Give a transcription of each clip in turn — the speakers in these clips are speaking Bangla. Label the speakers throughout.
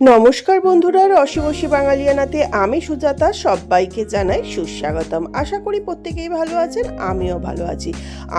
Speaker 1: নমস্কার বন্ধুরা রসিবসী বাঙালিয়ানাতে আমি সুজাতা, সবাইকে জানাই সুস্বাগতম। আশা করি প্রত্যেকেই ভালো আছেন, আমিও ভালো আছি।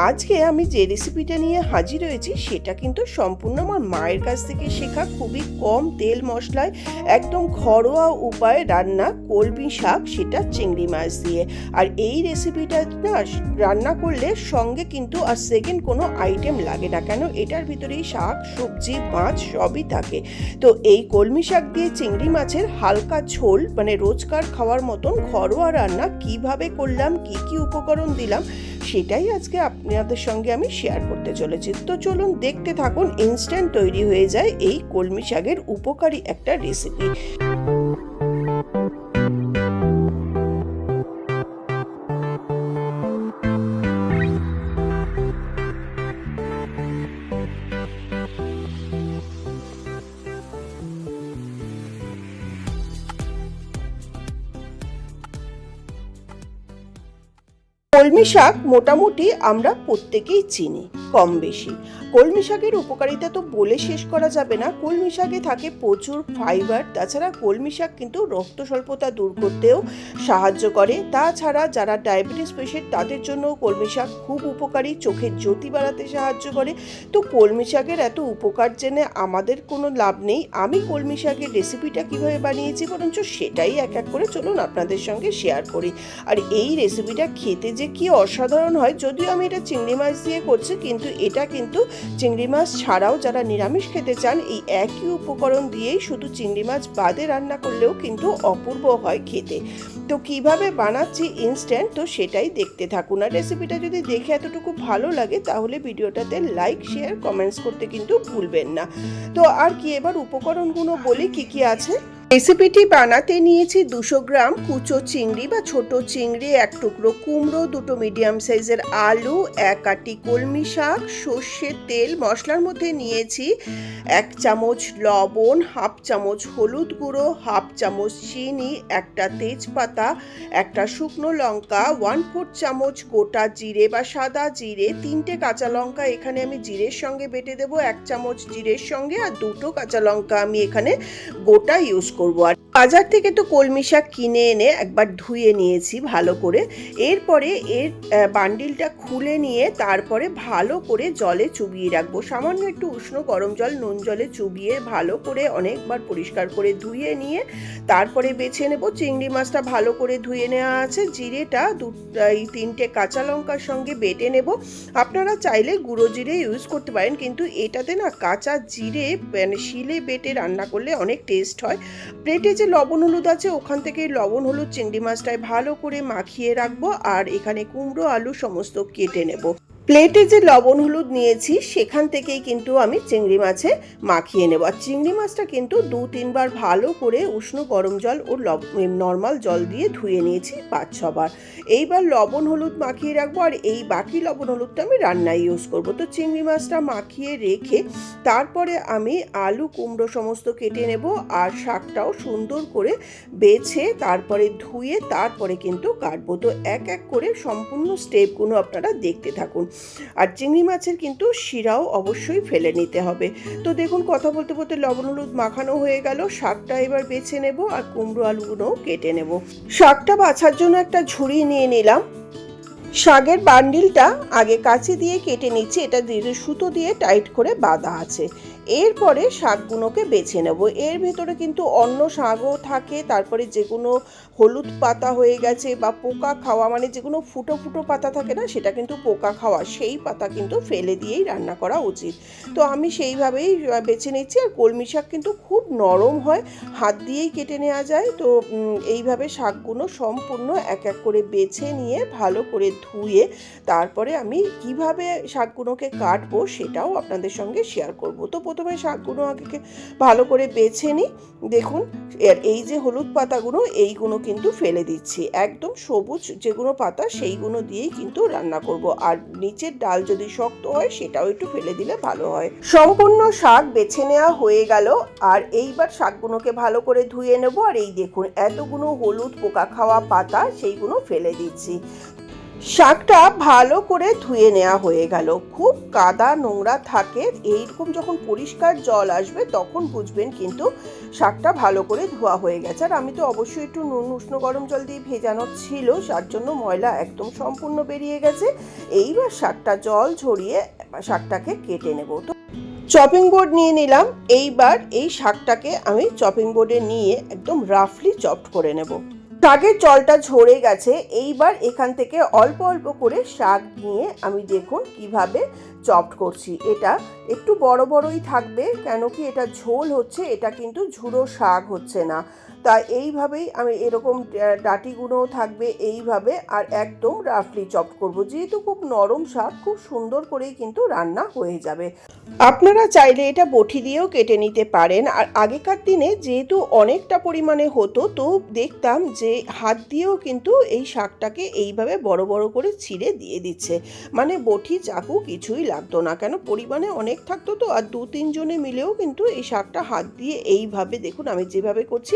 Speaker 1: আজকে আমি যে রেসিপিটা নিয়ে হাজির হয়েছি, সেটা কিন্তু সম্পূর্ণ আমার মায়ের কাছ থেকে শেখা খুবই কম তেল মশলায়, একদম ঘরোয়া উপায়ে রান্না কলমি শাক, সেটা চিংড়ি মাছ দিয়ে। আর এই রেসিপিটা না, রান্না করলে সঙ্গে কিন্তু আর সেকেন্ড কোনো আইটেম লাগে না, কেন এটার ভিতরেই শাক, সবজি, মাছ সবই থাকে। তো এই কলমি শাক দিয়ে চিংড়ি মাছের হালকা ঝোল মানে রোজকার খাওয়ার মতন ঘরোয়া রান্না কীভাবে করলাম, কি কি উপকরণ দিলাম, সেটাই আজকে আপনাদের সঙ্গে আমি শেয়ার করতে চলেছি। তো চলুন দেখতে থাকুন ইনস্ট্যান্ট তৈরি হয়ে যায় এই কলমি শাকের উপকারী একটা রেসিপি কলমি শাক মোটামুটি আমরা প্রত্যেকেই চিনি, কম বেশি। কলমি শাকের উপকারিতা তো বলে শেষ করা যাবে না। কলমি শাকে থাকে প্রচুর ফাইবার তাছাড়া কলমি শাক কিন্তু রক্ত স্বল্পতা দূর করতেও সাহায্য করে। তাছাড়া যারা ডায়াবেটিস পেশেন্ট তাদের জন্য কলমি শাক খুব উপকারী, চোখের জ্যোতি বাড়াতে সাহায্য করে। তো কলমি শাকের এত উপকার জেনে আমাদের কোনো লাভ নেই। আমি কলমি শাকের রেসিপিটা কীভাবে বানিয়েছি বরঞ্চ সেটাই এক এক করে চলুন আপনাদের সঙ্গে শেয়ার করি। আর এই রেসিপিটা খেতে যে কি অসাধারণ হয় যদিও আমি এটা চিংড়ি মাছ দিয়ে করছি, কিন্তু এটা কিন্তু চিংড়ি মাছ ছাড়াও যারা নিরামিষ খেতে চান, এই একই উপকরণ দিয়েই শুধু চিংড়ি মাছ বাদে রান্না করলেও কিন্তু অপূর্ব হয় খেতে। তো কীভাবে বানাচ্ছি ইনস্ট্যান্ট তো সেটাই দেখতে থাকুন। আর রেসিপিটা যদি দেখে এতটুকু ভালো লাগে, তাহলে ভিডিওটাতে লাইক শেয়ার কমেন্টস করতে কিন্তু ভুলবেন না। তো আর কি এবার উপকরণগুলো বলি কি কি আছে? রেসিপিটি বানাতে নিয়েছি দুশো গ্রাম কুচো চিংড়ি বা ছোট চিংড়ি, এক টুকরো কুমড়ো, দুটো মিডিয়াম সাইজের আলু, এক আটি কলমি শাক, সর্ষের তেল, মশলার মধ্যে নিয়েছি এক চামচ লবণ, হাফ চামচ হলুদ গুঁড়ো, হাফ চামচ চিনি, একটা তেজপাতা, একটা শুকনো লঙ্কা ওয়ান ফোর চামচ গোটা জিরে বা সাদা জিরে, তিনটে কাঁচা লঙ্কা এখানে আমি জিরের সঙ্গে বেটে দেবো, এক চামচ জিরের সঙ্গে আর দুটো কাঁচা লঙ্কা আমি এখানে গোটা ইউজ করব। আর বাজার থেকে তো কলমি শাক কিনে এনে একবার ধুয়ে নিয়েছি ভালো করে। এরপরে এর বান্ডিলটা খুলে নিয়ে তারপরে ভালো করে জলে চুবিয়ে রাখব। সামান্য একটু উষ্ণ গরম জল, নুন জলে চুবিয়ে ভালো করে অনেকবার পরিষ্কার করে ধুয়ে নিয়ে তারপরে বেছে নেব। চিংড়ি মাছটা ভালো করে ধুয়ে নেওয়া আছে। জিরেটা দু, এই তিনটে কাঁচা লঙ্কার সঙ্গে বেটে নেব। আপনারা চাইলে গুঁড়ো জিরে ইউজ করতে পারেন, কিন্তু এটাতে না কাঁচা জিরে মানে শিলে বেটে রান্না করলে অনেক টেস্ট হয়। প্লেটে যে লবণ হলুদ আছে, ওখান থেকে লবণ হলুদ, চিংড়ি মাছটায় ভালো করে মাখিয়ে রাখব, আর এখানে কুমড়ো, আলু, সমস্ত কেটে নেব। প্লেটে যে লবণ হলুদ নিয়েছি, সেখান থেকেই কিন্তু আমি চিংড়ি মাছে মাখিয়ে নেব। আর চিংড়ি মাছটা কিন্তু দু তিনবার ভালো করে উষ্ণ গরম জল ও নর্মাল জল দিয়ে ধুয়ে নিয়েছি পাঁচ ছবার। এইবার লবণ হলুদ মাখিয়ে রাখব আর এই বাকি লবণ হলুদটা আমি রান্নায় ইউজ করব। তো চিংড়ি মাছটা মাখিয়ে রেখে তারপরে আমি আলু কুমড়ো সমস্ত কেটে নেব আর শাকটাও সুন্দর করে বেছে তারপরে ধুয়ে তারপরে কিন্তু কাটবো। তো এক এক করে সম্পূর্ণ স্টেপগুলো আপনারা দেখতে থাকুন। আর চিংড়ি মাছের কিন্তু শিরাও অবশ্যই ফেলে নিতে হবে। তো দেখুন, কথা বলতে বলতে লবণ, হলুদ মাখানো হয়ে গেল। শাকটা এবার বেছে নেব আর কুমড়ো আলুগুলোও কেটে নেব। শাকটা বাছার জন্য একটা ঝুড়ি নিয়ে নিলাম। শাকের বান্ডিলটা আগে কাছে দিয়ে কেটে নিচ্ছে। এটা দিয়ে সুতো দিয়ে টাইট করে বাঁধা আছে। এরপরে শাকগুলোকে বেছে নেব। এর ভেতরে কিন্তু অন্য শাকও থাকে, তারপরে যেগুলো হলুদ পাতা হয়ে গেছে বা পোকা খাওয়া মানে যেগুলো ফুটো ফুটো পাতা থাকে না, সেটা কিন্তু পোকা খাওয়া, সেই পাতা কিন্তু ফেলে দিয়েই রান্না করা উচিত। তো আমি সেইভাবেই বেছে নিচ্ছি, আর কলমি শাক কিন্তু খুব নরম হয়, হাত দিয়েই কেটে নেওয়া যায়। তো এইভাবে শাকগুলো সম্পূর্ণ এক এক করে বেছে নিয়ে ভালো করে ধুয়ে তারপরে আমি কীভাবে শাকগুলোকে কাটবো সেটাও আপনাদের সঙ্গে শেয়ার করব। তো প্রথমে শাকগুলো আগে ভালো করে বেছে নিই দেখুন এই যে হলুদ পাতাগুলো, এইগুলো কিন্তু ফেলে দিচ্ছি। একদম সবুজ যেগুলো পাতা, সেইগুলো দিয়েই কিন্তু রান্না করব। আর নিচের ডাল যদি শক্ত হয়, সেটাও একটু ফেলে দিলে ভালো হয়। সম্পূর্ণ শাক বেছে নেওয়া হয়ে গেল। আর এইবার শাকগুলোকে ভালো করে ধুয়ে নেব। আর এই দেখুন, এতগুলো হলুদ পোকা খাওয়া পাতা, সেইগুলো ফেলে দিচ্ছি। শাকটা ভালো করে ধুয়ে নেওয়া হয়ে গেল। খুব কাদা নোংরা থাকে। এইরকম যখন পরিষ্কার জল আসবে, তখন বুঝবেন কিন্তু শাকটা ভালো করে ধোয়া হয়ে গেছে। আর আমি তো অবশ্যই একটু নুন, উষ্ণ গরম জল দিয়ে ভেজানো ছিল, যার জন্য ময়লা একদম সম্পূর্ণ বেরিয়ে গেছে। এইবার শাকটা জল ঝরিয়ে শাকটাকে কেটে নেব। তো চপিং বোর্ড নিয়ে নিলাম। এইবার এই শাকটাকে আমি চপিং বোর্ডে নিয়ে একদম রাফলি চপড করে নেব। শাকের জলটা ঝরে গেছে, এইবার এখান থেকে অল্প অল্প করে শাক নিয়ে আমি দেখুন কীভাবে চপড করছি। এটা একটু বড় বড়ই থাকবে, কেন কি এটা ঝোল হচ্ছে, এটা কিন্তু ঝুড়ো শাক হচ্ছে না। তা এইভাবেই আমি এরকম ডাঁটিগুলোও থাকবে এইভাবে আর একদম রাফলি চপ করব। যেহেতু খুব নরম শাক, খুব সুন্দর করেই কিন্তু রান্না হয়ে যাবে। আপনারা চাইলে এটা বটি দিয়েও কেটে নিতে পারেন। আর আগেকার দিনে যেহেতু অনেকটা পরিমাণে হতো, তো দেখতাম যে হাত দিয়েও কিন্তু এই শাকটাকে এইভাবে বড় বড় করে ছিঁড়ে দিয়ে দিচ্ছে। মানে বটি চাকু কিছুই লাগতো না। কেন? পরিমাণে অনেক থাকতো তো, আর দু তিনজনে মিলেও কিন্তু এই শাকটা হাত দিয়ে এইভাবে, দেখুন আমি যেভাবে করছি,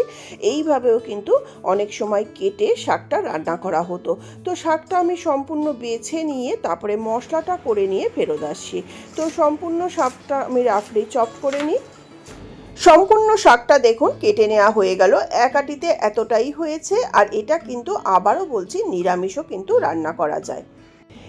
Speaker 1: এইভাবেও কিন্তু অনেক সময় কেটে শাকটা রান্না করা হতো। তো শাকটা আমি সম্পূর্ণ বেছে নিয়ে, তারপরে মশলাটা করে নিয়ে ফেরত আসছি। তো সম্পূর্ণ শাকটা আমি রাফলি চপ করে নিই। সম্পূর্ণ শাকটা দেখুন কেটে নেওয়া হয়ে গেল। এক আটিতে এতটাই হয়েছে, আর এটা কিন্তু আবারও বলছি, নিরামিষও কিন্তু রান্না করা যায়।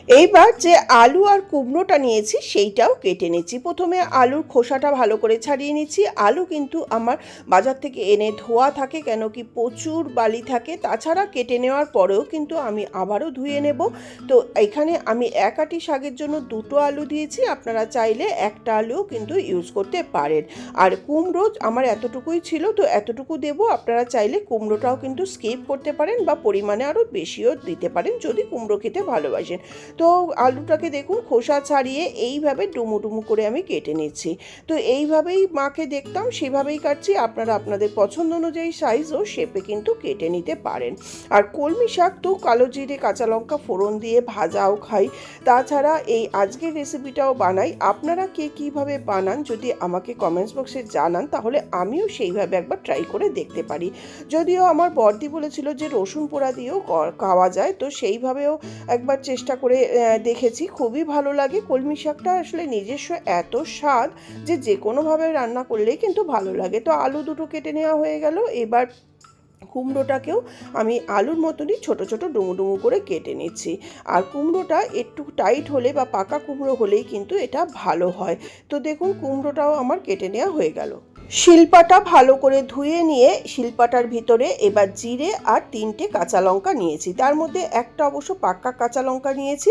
Speaker 1: এইবার যে আলু আর কুমড়োটা নিয়েছি, সেইটাও কেটে নিচ্ছি। প্রথমে আলুর খোসাটা ভালো করে ছাড়িয়ে নিচ্ছি। আলু কিন্তু আমার বাজার থেকে এনে ধোয়া থাকে, কেন কি প্রচুর বালি থাকে। তাছাড়া কেটে নেওয়ার পরেও কিন্তু আমি আবারও ধুয়ে নেব। তো এখানে আমি এক আটি শাকের জন্য দুটো আলু দিয়েছি। আপনারা চাইলে একটা আলুও কিন্তু ইউজ করতে পারেন। আর কুমড়ো আমার এতটুকুই ছিল, তো এতটুকু দেব। আপনারা চাইলে কুমড়োটাও কিন্তু স্কিপ করতে পারেন বা পরিমাণে আরও বেশিও দিতে পারেন, যদি কুমড়ো খেতে ভালোবাসেন। তো আলুটাকে দেখুন খোসা ছাড়িয়ে এইভাবে ডুমু ডুমু করে আমি কেটে নিচ্ছি। তো এইভাবেই মাকে দেখতাম, সেভাবেই কাটছি। আপনারা আপনাদের পছন্দ অনুযায়ী সাইজ ও শেপে কিন্তু কেটে নিতে পারেন। আর কলমি শাক তো কালো জিরে, কাঁচা লঙ্কা ফোড়ন দিয়ে ভাজাও খাই। তাছাড়া এই আজকের রেসিপিটাও বানাই। আপনারা কে কীভাবে বানান যদি আমাকে কমেন্টস বক্সে জানান, তাহলে আমিও সেইভাবে একবার ট্রাই করে দেখতে পারি। যদিও আমার বর্দি বলেছিল যে রসুন পোড়া দিয়েও খাওয়া যায়, তো সেইভাবেও একবার চেষ্টা করে দেখেছি, খুবই ভালো লাগে। কলমি শাকটা আসলে নিজস্ব এত স্বাদ যে যে কোনোভাবে রান্না করলেই কিন্তু ভালো লাগে। তো আলু দুটো কেটে নেওয়া হয়ে গেল। এবার কুমড়োটাকেও আমি আলুর মতনই ছোট ছোট ডুমু ডুমু করে কেটে নিচ্ছি। আর কুমড়োটা একটু টাইট হলে বা পাকা কুমড়ো হলেই কিন্তু এটা ভালো হয়। তো দেখুন, কুমড়োটাও আমার কেটে নেওয়া হয়ে গেল। শিলপাটা ভালো করে ধুয়ে নিয়ে শিলপাটার ভিতরে এবার জিরে আর তিনটে কাঁচা লঙ্কা নিয়েছি। তার মধ্যে একটা অবশ্য পাক্কা কাঁচা লঙ্কা নিয়েছি।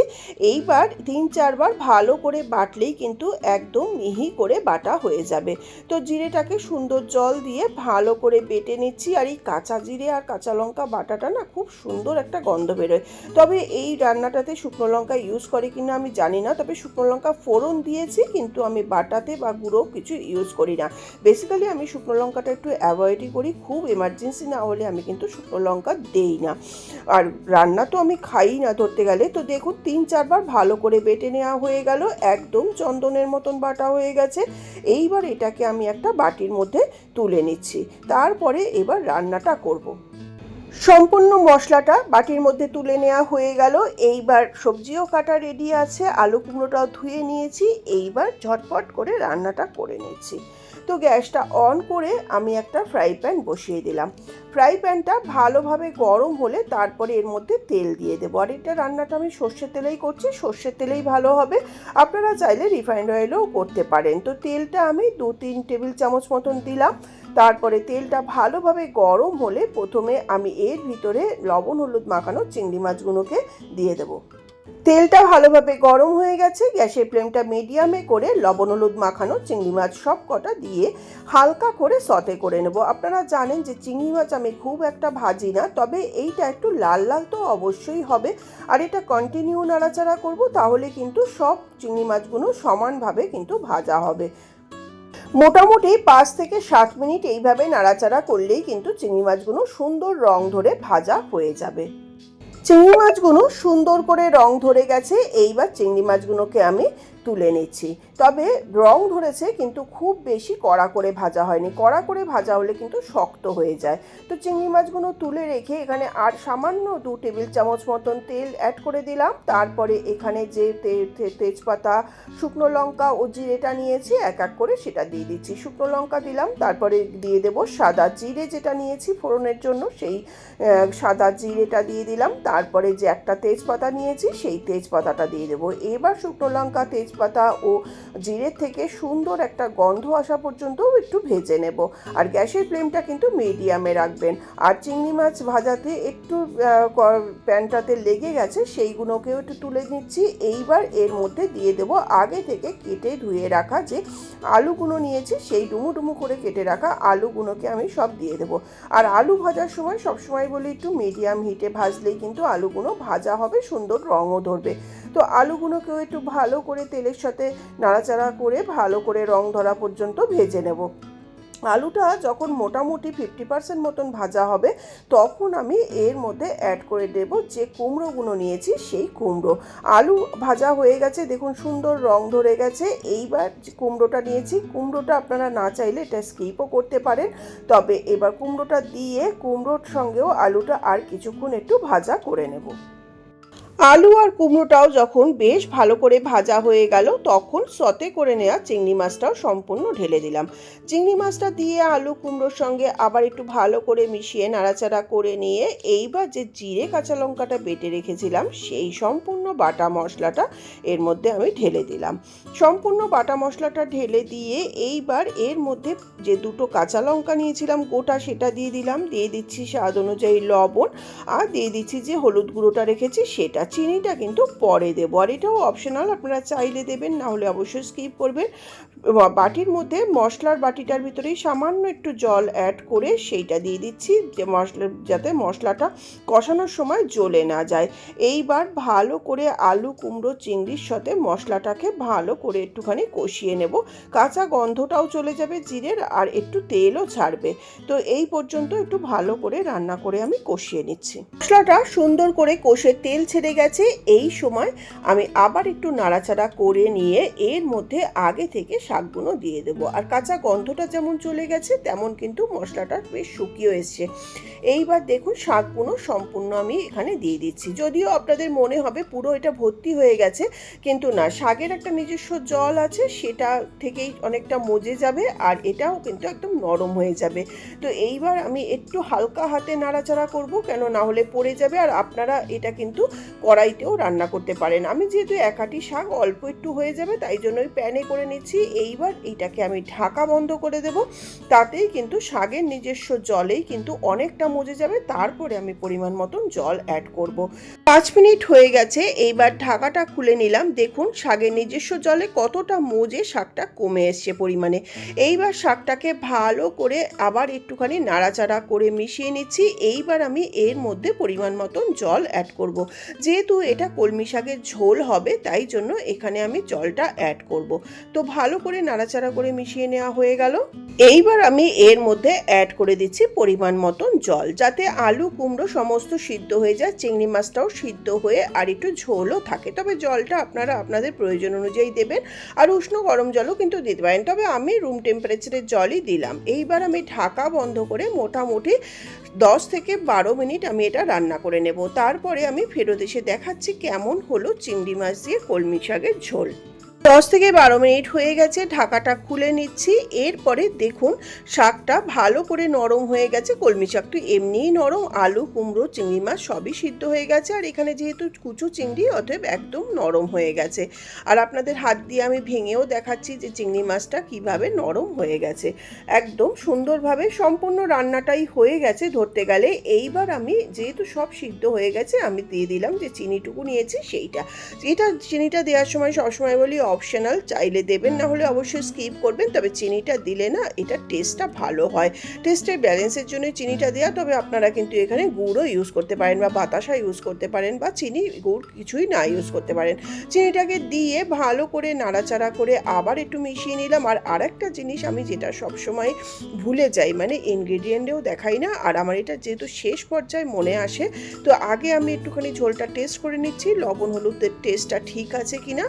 Speaker 1: এইবার তিন চারবার ভালো করে বাটলেই কিন্তু একদম মিহি করে বাটা হয়ে যাবে। তো জিরেটাকে সুন্দর জল দিয়ে ভালো করে বেটে নিচ্ছি আর এই কাঁচা জিরে আর কাঁচা লঙ্কা বাটাটা না খুব সুন্দর একটা গন্ধ বেরোয়। তবে এই রান্নাটাতে শুকনো লঙ্কা ইউজ করে কিনা আমি জানি না, তবে শুকনো লঙ্কা ফোড়ন দিয়েছি কিন্তু আমি বাটাতে বা গুঁড়ো কিছু ইউজ করি না। বেসিক্যালি আমি শুকনো লঙ্কাটা একটু অ্যাভয়েডই করি, খুব এমার্জেন্সি না হলে আমি কিন্তু শুকনো লঙ্কা দেই না আর রান্না তো আমি খাই না ধরতে গেলে, তো দেখুন তিন চারবার ভালো করে বেটে নেওয়া হয়ে গেল, একদম চন্দনের মতন বাটা হয়ে গেছে এইবার এটাকে আমি একটা বাটির মধ্যে তুলে নিচ্ছি, তারপরে এবার রান্নাটা করব। সম্পূর্ণ মশলাটা বাটির মধ্যে তুলে নেওয়া হয়ে গেল। এইবার সবজিও কাটা রেডি আছে। আলু কুমড়োটাও ধুয়ে নিয়েছি। এইবার ঝটপট করে রান্নাটা করে নিচ্ছি। তো গ্যাসটা অন করে আমি একটা ফ্রাই প্যান বসিয়ে দিলাম। ফ্রাই প্যানটা ভালোভাবে গরম হলে তারপরে এর মধ্যে তেল দিয়ে দেবো। আর এটা রান্নাটা আমি সর্ষের তেলেই করছি। সর্ষের তেলেই ভালো হবে। আপনারা চাইলে রিফাইন্ড অয়েলও করতে পারেন। তো তেলটা আমি দু তিন টেবিল চামচ মতন দিলাম। তারপরে তেলটা ভালোভাবে গরম হলে প্রথমে আমি এর ভিতরে লবণ, হলুদ মাখানো চিংড়ি মাছগুলোকে দিয়ে দেবো। তেলটা ভালোভাবে গরম হয়ে গেছে, গ্যাসের ফ্লেমটা মিডিয়ামে করে লবণ, হলুদ মাখানো চিংড়ি মাছ সব কটা দিয়ে হালকা করে সতে করে নেব। আপনারা জানেন যে চিংড়ি মাছ আমি খুব একটা ভাজি না, তবে এইটা একটু লাল লাল তো অবশ্যই হবে। আর এটা কন্টিনিউ নাড়াচাড়া করব, তাহলে কিন্তু সব চিংড়ি মাছগুলো সমানভাবে কিন্তু ভাজা হবে। মোটামুটি পাঁচ থেকে সাত মিনিট এইভাবে নাড়াচাড়া করলেই কিন্তু চিংড়ি মাছগুলো সুন্দর রং ধরে ভাজা হয়ে যাবে। চিংড়ি মাছগুলো সুন্দর করে রং ধরে গেছে, এইবার চিংড়ি মাছগুলোকে আমি তুলে নিচ্ছি। তবে রং ধরেছে কিন্তু খুব বেশি কড়া করে ভাজা হয়নি। কড়া করে ভাজা হলে কিন্তু শক্ত হয়ে যায়। তো চিংড়ি মাছগুলো তুলে রেখে এখানে আর সামান্য দু টেবিল চামচ মতন তেল অ্যাড করে দিলাম। তারপরে এখানে যে তেজপাতা, শুকনো লঙ্কা ও জিরেটা নিয়েছি, এক এক করে সেটা দিয়ে দিচ্ছি। শুকনো লঙ্কা দিলাম, তারপরে দিয়ে দেব সাদা জিরে যেটা নিয়েছি ফোড়নের জন্য, সেই সাদা জিরেটা দিয়ে দিলাম। তারপরে যে একটা তেজপাতা নিয়েছি, সেই তেজপাতাটা দিয়ে দেবো। এবার শুকনো লঙ্কা, তেজপাতা ও জিরের থেকে সুন্দর একটা গন্ধ আসা পর্যন্ত একটু ভেজে নেব। আর গ্যাসের ফ্লেমটা কিন্তু মিডিয়ামে রাখবেন। আর চিংড়ি মাছ ভাজাতে একটু প্যানটাতে লেগে গেছে, সেইগুলোকেও একটু তুলে নিচ্ছি। এইবার এর মধ্যে দিয়ে দেব আগে থেকে কেটে ধুয়ে রাখা যে আলুগুলো নিয়েছি, সেই ডুমু ডুমু করে কেটে রাখা আলুগুলোকে আমি সব দিয়ে দেবো। আর আলু ভাজার সময় সবসময় বলি, একটু মিডিয়াম হিটে ভাজলেই কিন্তু আলুগুলো ভাজা হবে, সুন্দর রঙও ধরবে। তো আলুগুলোকেও একটু ভালো করে তেলের সাথে নাড়াচাড়া করে ভালো করে রং ধরা পর্যন্ত ভেজে নেব। আলুটা যখন মোটামুটি ফিফটি পার্সেন্ট মতন ভাজা হবে, তখন আমি এর মধ্যে অ্যাড করে দেব যে কুমড়োগুলো নিয়েছি সেই কুমড়ো। আলু ভাজা হয়ে গেছে, দেখুন সুন্দর রং ধরে গেছে। এইবার কুমড়োটা নিয়েছি, কুমড়োটা আপনারা না চাইলে এটা স্কিপও করতে পারেন। তবে এবার কুমড়োটা দিয়ে কুমড়োর সঙ্গেও আলুটা আর কিছুক্ষণ একটু ভাজা করে নেব। আলু আর কুমড়োটাও যখন বেশ ভালো করে ভাজা হয়ে গেল, তখন সতে করে নেওয়া চিংড়ি মাছটাও সম্পূর্ণ ঢেলে দিলাম। চিংড়ি মাছটা দিয়ে আলু কুমড়োর সঙ্গে আবার একটু ভালো করে মিশিয়ে নাড়াচাড়া করে নিয়ে এইবার যে জিরে কাঁচা লঙ্কাটা বেটে রেখেছিলাম, সেই সম্পূর্ণ বাটা মশলাটা এর মধ্যে আমি ঢেলে দিলাম। সম্পূর্ণ বাটা মশলাটা ঢেলে দিয়ে এইবার এর মধ্যে যে দুটো কাঁচা লঙ্কা নিয়েছিলাম, গোটা সেটা দিয়ে দিলাম। দিয়ে দিচ্ছি স্বাদ অনুযায়ী লবণ আর দিয়ে দিচ্ছি যে হলুদ গুঁড়োটা রেখেছি, সেটা চিনিটা কিন্তু পরে দেবো। আর এটাও অপশনাল আপনারা চাইলে দেবেন, না হলে অবশ্যই স্কিপ করবেন। বাটির মধ্যে মশলার বাটিটার ভিতরেই সামান্য একটু জল অ্যাড করে সেইটা দিয়ে দিচ্ছি, যে মশলা, যাতে মশলাটা কষানোর সময় জ্বলে না যায়। এইবার ভালো করে আলু, কুমড়ো, চিংড়ির সাথে মশলাটাকে ভালো করে একটুখানি কষিয়ে নেব। কাঁচা গন্ধটাও চলে যাবে জিরের, আর একটু তেলও ছাড়বে। তো এই পর্যন্ত একটু ভালো করে রান্না করে আমি কষিয়ে নিচ্ছি। মশলাটা সুন্দর করে কষে তেল ছেড়ে গেছে, এই সময় আমি আবার একটু নাড়াচাড়া করে নিয়ে এর মধ্যে আগে থেকে শাকগুলো দিয়ে দেবো। আর কাঁচা গন্ধটা যেমন চলে গেছে, তেমন কিন্তু মশলাটা বেশ শুকিয়ে এসছে। এইবার দেখুন, শাকগুলো সম্পূর্ণ আমি এখানে দিয়ে দিচ্ছি। যদিও আপনাদের মনে হবে পুরো এটা ভর্তি হয়ে গেছে, কিন্তু না, শাকের একটা নিজস্ব জল আছে, সেটা থেকেই অনেকটা মজে যাবে আর এটাও কিন্তু একদম নরম হয়ে যাবে। তো এইবার আমি একটু হালকা হাতে নাড়াচাড়া করব, কেন না হলে পড়ে যাবে। আর আপনারা এটা কিন্তু কড়াইতেও রান্না করতে পারেন। আমি যেহেতু একাটি শাক, অল্প একটু হয়ে যাবে, তাই জন্য ওই প্যানে করে নিচ্ছি। এইবার এইটাকে আমি ঢাকা বন্ধ করে দেব। তাতেই কিন্তু শাকের নিজস্ব জলেই কিন্তু অনেকটা মজে যাবে। তারপরে আমি পরিমাণ মতন জল অ্যাড করব। পাঁচ মিনিট হয়ে গেছে, এইবার ঢাকাটা খুলে নিলাম। দেখুন, শাকের নিজস্ব জলে কতটা মজে শাকটা কমে এসছে পরিমাণে। এইবার শাকটাকে ভালো করে আবার একটুখানি নাড়াচাড়া করে মিশিয়ে নিচ্ছি। এইবার আমি এর মধ্যে পরিমাণ মতন জল অ্যাড করব। যেহেতু এটা কলমি শাকের ঝোল হবে, তাই জন্য এখানে আমি জলটা অ্যাড করব। তো ভালো করে নাড়াচাড়া করে মিশিয়ে নেওয়া হয়ে গেল। এইবার আমি এর মধ্যে অ্যাড করে দিচ্ছি পরিমাণ মতন জল, যাতে আলু কুমড়ো সমস্ত সিদ্ধ হয়ে যায়, চিংড়ি মাছটাও সিদ্ধ হয়ে আর একটু ঝোলও থাকে। তবে জলটা আপনারা আপনাদের প্রয়োজন অনুযায়ী দেবেন, আর উষ্ণ গরম জলও কিন্তু দিতে পারেন। তবে আমি রুম টেম্পারেচারের জলই দিলাম। এইবার আমি ঢাকা বন্ধ করে মোটামুটি দশ থেকে বারো মিনিট আমি এটা রান্না করে নেব। তারপরে আমি ফেরত এসে দেখাচ্ছি কেমন হলো চিংড়ি মাছ দিয়ে কলমি শাকের ঝোল। দশ থেকে বারো মিনিট হয়ে গেছে, ঢাকাটা খুলে নিচ্ছি। এরপরে দেখুন, শাকটা ভালো করে নরম হয়ে গেছে। কলমি শাকটা এমনিই নরম, আলু, কুমড়ো, চিংড়ি মাছ সবই সিদ্ধ হয়ে গেছে। আর এখানে যেহেতু কুচো চিংড়ি, অতএব একদম নরম হয়ে গেছে। আর আপনাদের হাত দিয়ে আমি ভেঙেও দেখাচ্ছি যে চিংড়ি মাছটা কীভাবে নরম হয়ে গেছে। একদম সুন্দরভাবে সম্পূর্ণ রান্নাটাই হয়ে গেছে ধরতে গেলে। এইবার আমি যেহেতু সব সিদ্ধ হয়ে গেছে, আমি দিয়ে দিলাম যে চিনিটুকু নিয়েছি সেইটা। এটা চিনিটা দেওয়ার সময় সবসময় বলি অপশনাল চাইলে দেবেন না হলে অবশ্যই স্কিপ করবেন তবে চিনিটা দিলে না এটা টেস্টটা ভালো হয়। টেস্টের ব্যালেন্সের জন্য চিনিটা দেওয়া তবে আপনারা কিন্তু এখানে গুড়ও ইউজ করতে পারেন বা বাতাসা ইউজ করতে পারেন বা চিনি গুড় কিছুই না ইউজ করতে পারেন। চিনিটাকে দিয়ে ভালো করে নাড়াচাড়া করে আবার একটু মিশিয়ে নিলাম। আর আরেকটা জিনিস আমি যেটা সবসময় ভুলে যাই মানে ইনগ্রেডিয়েন্টেও দেখাই না আর আমার এটা যেহেতু শেষ পর্যায়ে মনে আসে তো আগে আমি একটুখানি ঝোলটা টেস্ট করে নিচ্ছি লবণ হলুদের টেস্টটা ঠিক আছে কিনা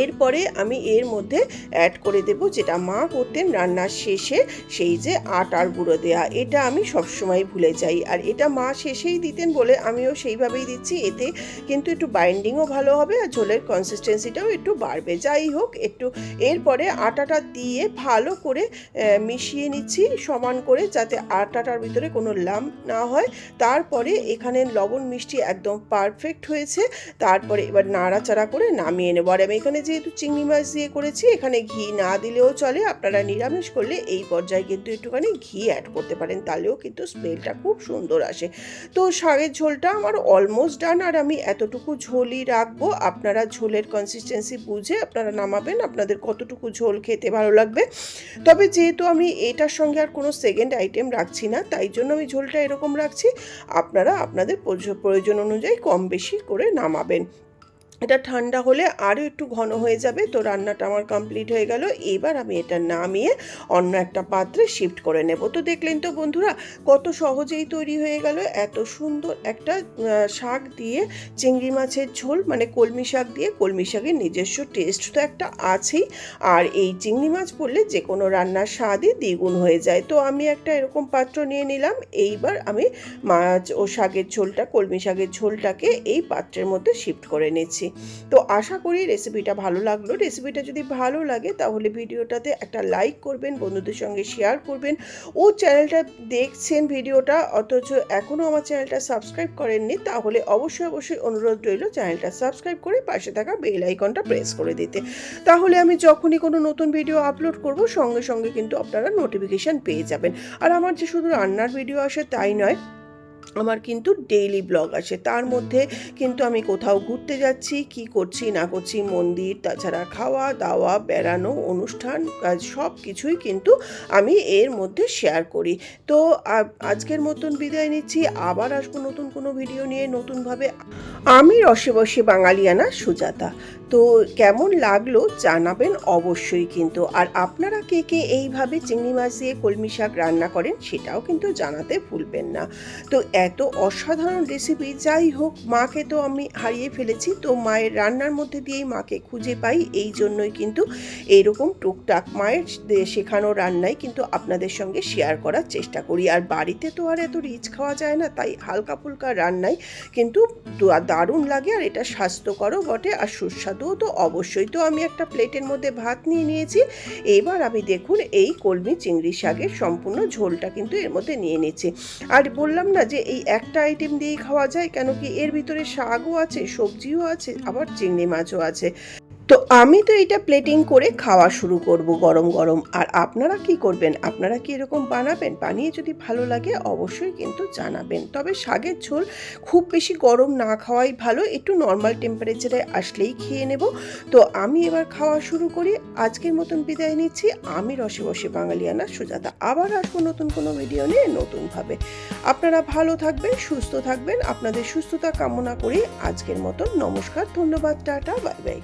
Speaker 1: এরপরে আমি এর মধ্যে অ্যাড করে দেব যেটা মা করতেন রান্নার শেষে, সেই যে আটার গুঁড়ো দেয়া। এটা আমি সবসময় ভুলে যাই। আর এটা মা শেষেই দিতেন বলে আমিও সেইভাবেই দিচ্ছি। এতে কিন্তু একটু বাইন্ডিংও ভালো হবে আর ঝোলের কনসিস্টেন্সিটাও একটু বাড়বে। যাই হোক, একটু এরপরে আটাটা দিয়ে ভালো করে মিশিয়ে নিচ্ছি সমান করে যাতে আটাটার ভিতরে কোনো লাম না হয়। তারপরে এখানে লবণ মিষ্টি একদম পারফেক্ট হয়েছে। তারপরে এবার নাড়াচাড়া করে নামিয়ে নেব। আর আমি এখানে যেহেতু চিংড়ি মাছ দিয়ে করেছি, এখানে ঘি না দিলেও চলে। আপনারা নিরামিষ করলে এই পর্যায়ে কিন্তু একটুখানি ঘি অ্যাড করতে পারেন, তাহলেও কিন্তু স্মেলটা খুব সুন্দর আসে। তো শাকের ঝোলটা আমার অলমোস্ট ডান আর আমি এতটুকু ঝোলই রাখব। আপনারা ঝোলের কনসিস্টেন্সি বুঝে আপনারা নামাবেন, আপনাদের কতটুকু ঝোল খেতে ভালো লাগবে। তবে যেহেতু আমি এটার সঙ্গে আর কোনো সেকেন্ড আইটেম রাখছি না, তাই জন্য আমি ঝোলটা এরকম রাখছি। আপনারা আপনাদের প্রয়োজ- প্রয়োজন অনুযায়ী কম বেশি করে নামাবেন। এটা ঠান্ডা হলে আরও একটু ঘন হয়ে যাবে। তো রান্নাটা আমার কমপ্লিট হয়ে গেল। এবার আমি এটা নামিয়ে অন্য একটা পাত্রে শিফট করে নেব। তো দেখলেন তো বন্ধুরা কত সহজেই তৈরি হয়ে গেল। এত সুন্দর একটা শাক দিয়ে চিংড়ি মাছের ঝোল মানে কলমি শাক দিয়ে। কলমি শাকের নিজস্ব টেস্ট তো একটা আছেই। আর এই চিংড়ি মাছ পড়লে যে কোনো রান্নার স্বাদই দ্বিগুণ হয়ে যায়। তো আমি একটা এরকম পাত্র নিয়ে নিলাম। এইবার আমি মাছ ও শাকের ঝোলটা কলমি শাকের ঝোলটাকে এই পাত্রের মধ্যে শিফট করে নিচ্ছি। তো আশা করি রেসিপিটা ভালো লাগল। রেসিপিটা যদি ভালো লাগে তাহলে ভিডিওটাতে একটা লাইক করবেন, বন্ধুদের সঙ্গে শেয়ার করবেন ও চ্যানেলটা দেখছেন ভিডিওটা অথচ এখনও আমার চ্যানেলটা সাবস্ক্রাইব করেননি তাহলে অবশ্যই অবশ্যই অনুরোধ রইল চ্যানেলটা সাবস্ক্রাইব করে পাশে থাকা বেল আইকনটা প্রেস করে দিতে। তাহলে আমি যখনই কোনো নতুন ভিডিও আপলোড করব সঙ্গে সঙ্গে কিন্তু আপনারা নোটিফিকেশান পেয়ে যাবেন। আর আমার যে শুধু রান্নার ভিডিও আসে তাই নয় আমার কিন্তু ডেইলি ব্লগ আসে। তার মধ্যে কিন্তু আমি কোথাও ঘুরতে যাচ্ছি, কি করছি, না করছি, মন্দির, তাছাড়া খাওয়া, দাওয়া, বেড়ানো, অনুষ্ঠান সব কিছুই কিন্তু আমি এর মধ্যে শেয়ার করি। তো আজকের মতন বিদায় নিচ্ছি। আবার আসব নতুন কোনো ভিডিও নিয়ে নতুনভাবে। আমি রসে বসে বাঙালিয়ানা সুজাতা। তো কেমন লাগল জানাবেন অবশ্যই কিন্তু। আর আপনারা কে কে এইভাবে চিংড়ি মাছ দিয়ে কলমি শাক রান্না করেন সেটাও কিন্তু জানাতে ভুলবেন না। তো এত অসাধারণ রেসিপি যাই হোক, মাকে তো আমি হারিয়ে ফেলেছি, তো মায়ের রান্নার মধ্যে দিয়েই মাকে খুঁজে পাই, এই জন্যই কিন্তু এইরকম টুকটাক মায়ের শেখানো রান্নাই কিন্তু আপনাদের সঙ্গে শেয়ার করার চেষ্টা করি। আর বাড়িতে তো আর এত রিচ খাওয়া যায় না, তাই হালকা ফুলকা রান্নাই কিন্তু দারুণ লাগে, আর এটা স্বাস্থ্যকরও বটে, আর সুস্বাদুও তো অবশ্যই। তো আমি একটা প্লেটের মধ্যে ভাত নিয়ে নিয়েছি, এবার আমি দেখুন এই কলমি চিংড়ি শাকের সম্পূর্ণ ঝোলটা কিন্তু এর মধ্যে নিয়ে নিচ্ছি। আর বললাম না যে এই একটা আইটেম দিয়েই খাওয়া যায়, কেন কি এর ভিতরে শাকও আছে, সবজিও আছে, আবার চিংড়ি মাছও আছে। তো আমি তো এটা প্লেটিং করে খাওয়া শুরু করব গরম গরম। আর আপনারা কি করবেন? আপনারা কি এরকম বানাবেন? বানিয়ে যদি ভালো লাগে অবশ্যই কিন্তু জানাবেন। তবে শাকের ঝোল খুব বেশি গরম না খাওয়াই ভালো, একটু নর্মাল টেম্পারেচারে আসলেই খেয়ে নেব। তো আমি এবার খাওয়া শুরু করি, আজকের মতন বিদায় নিচ্ছি। আমি রসে বসে বাঙালিয়ানা, সুজাতা। আবার আসব নতুন কোনো ভিডিও নিয়ে নতুনভাবে। আপনারা ভালো থাকবেন, সুস্থ থাকবেন। আপনাদের সুস্থতা কামনা করি। আজকের মতন নমস্কার, ধন্যবাদ, টাটা, বাই বাই।